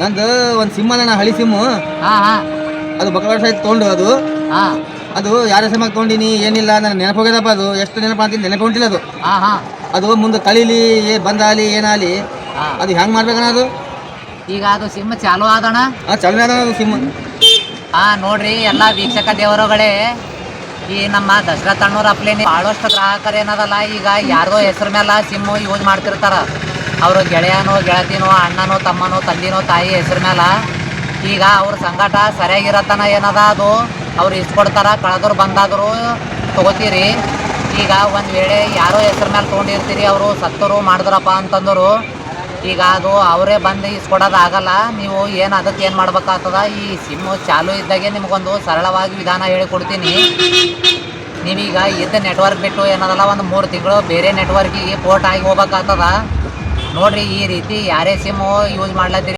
ನಂದು ಒಂದು ಸಿಮ್ ಅದ ಹಳಿ ಸಿಮ್ಮು ಹಾ ಹಾ. ಅದು ಬಕವಾಡ ಆಯ್ತು ತೊಗೊಂಡು ಅದು. ಹಾ. ಅದು ಯಾರ ಸಿಮ್ಮಾಗ ತೊಗೊಂಡಿನಿ ಏನಿಲ್ಲ ನನ್ನ ನೆನಪೋಗ್ಯದಪ್ಪ ಅದು. ಎಷ್ಟು ನೆನಪು ಅಂತ ನೆನಪು ಹೊಂಟಿಲ್ಲ ಅದು. ಹಾ ಹಾ. ಅದು ಮುಂದೆ ಕಳೀಲಿ ಏ ಬಂದಾಲಿ ಏನಾಲಿ ಹಾ. ಅದು ಹೆಂಗೆ ಮಾಡ್ಬೇಕಣ್ಣ ಅದು? ಈಗ ಅದು ಸಿಮ್ ಚಾಲು ಆದಣ. ಹಾಂ ಚಲನೆ ಅದ ಅದು ಸಿಮ್ ಹಾ ನೋಡ್ರಿ ಎಲ್ಲ ವೀಕ್ಷಕ ದೇವರುಗಳೇ ಈ ನಮ್ಮ ದಸರಾ ತಣ್ಣೂರ್ ಅಪ್ಲೇನಿ ಬಹಳಷ್ಟು ಗ್ರಾಹಕರು ಏನದಲ್ಲ ಈಗ ಯಾರ್ದೋ ಹೆಸರು ಮೇಲೆ ಸಿಮ್ಮು ಯೂಸ್ ಮಾಡ್ತಿರ್ತಾರ. ಅವರು ಗೆಳೆಯನೋ, ಗೆಳತಿನೋ, ಅಣ್ಣನೋ, ತಮ್ಮನೋ, ತಂದಿನೋ, ತಾಯಿ ಹೆಸರು ಮೇಲೆ ಈಗ ಅವ್ರ ಸಂಗಟ ಸರಿಯಾಗಿರತನ ಏನದ ಅದು? ಅವ್ರು ಇಸ್ಕೊಡ್ತಾರ, ಕಳೆದ್ರು ಬಂದಾದ್ರು ತೊಗೋತೀರಿ. ಈಗ ಒಂದು ವೇಳೆ ಯಾರೋ ಹೆಸರು ಮೇಲೆ ತೊಗೊಂಡಿರ್ತೀರಿ, ಅವರು ಸತ್ತರು, ಮಾಡಿದ್ರಪ್ಪ ಅಂತಂದರು, ಈಗ ಅದು ಅವರೇ ಬಂದು ಇಸ್ಕೊಡೋದಾಗಲ್ಲ ನೀವು ಏನು ಅದಕ್ಕೆ ಏನು ಮಾಡ್ಬೇಕಾಗ್ತದ? ಈ ಸಿಮ್ಮು ಚಾಲು ಇದ್ದಾಗೆ ನಿಮಗೊಂದು ಸರಳವಾಗಿ ವಿಧಾನ ಹೇಳಿಕೊಡ್ತೀನಿ. ನೀವೀಗ ಇದ್ದ ನೆಟ್ವರ್ಕ್ ಬಿಟ್ಟು ಏನದಲ್ಲ, ಒಂದು ಮೂರು ತಿಂಗಳು ಬೇರೆ ನೆಟ್ವರ್ಕಿಗೆ ಪೋರ್ಟ್ ಆಗಿ ಹೋಗ್ಬೇಕಾಗ್ತದ. ನೋಡ್ರಿ ಈ ರೀತಿ ಯಾರೇ ಸಿಮ್ಮು ಯೂಸ್ ಮಾಡ್ಲತ್ತೀರಿ.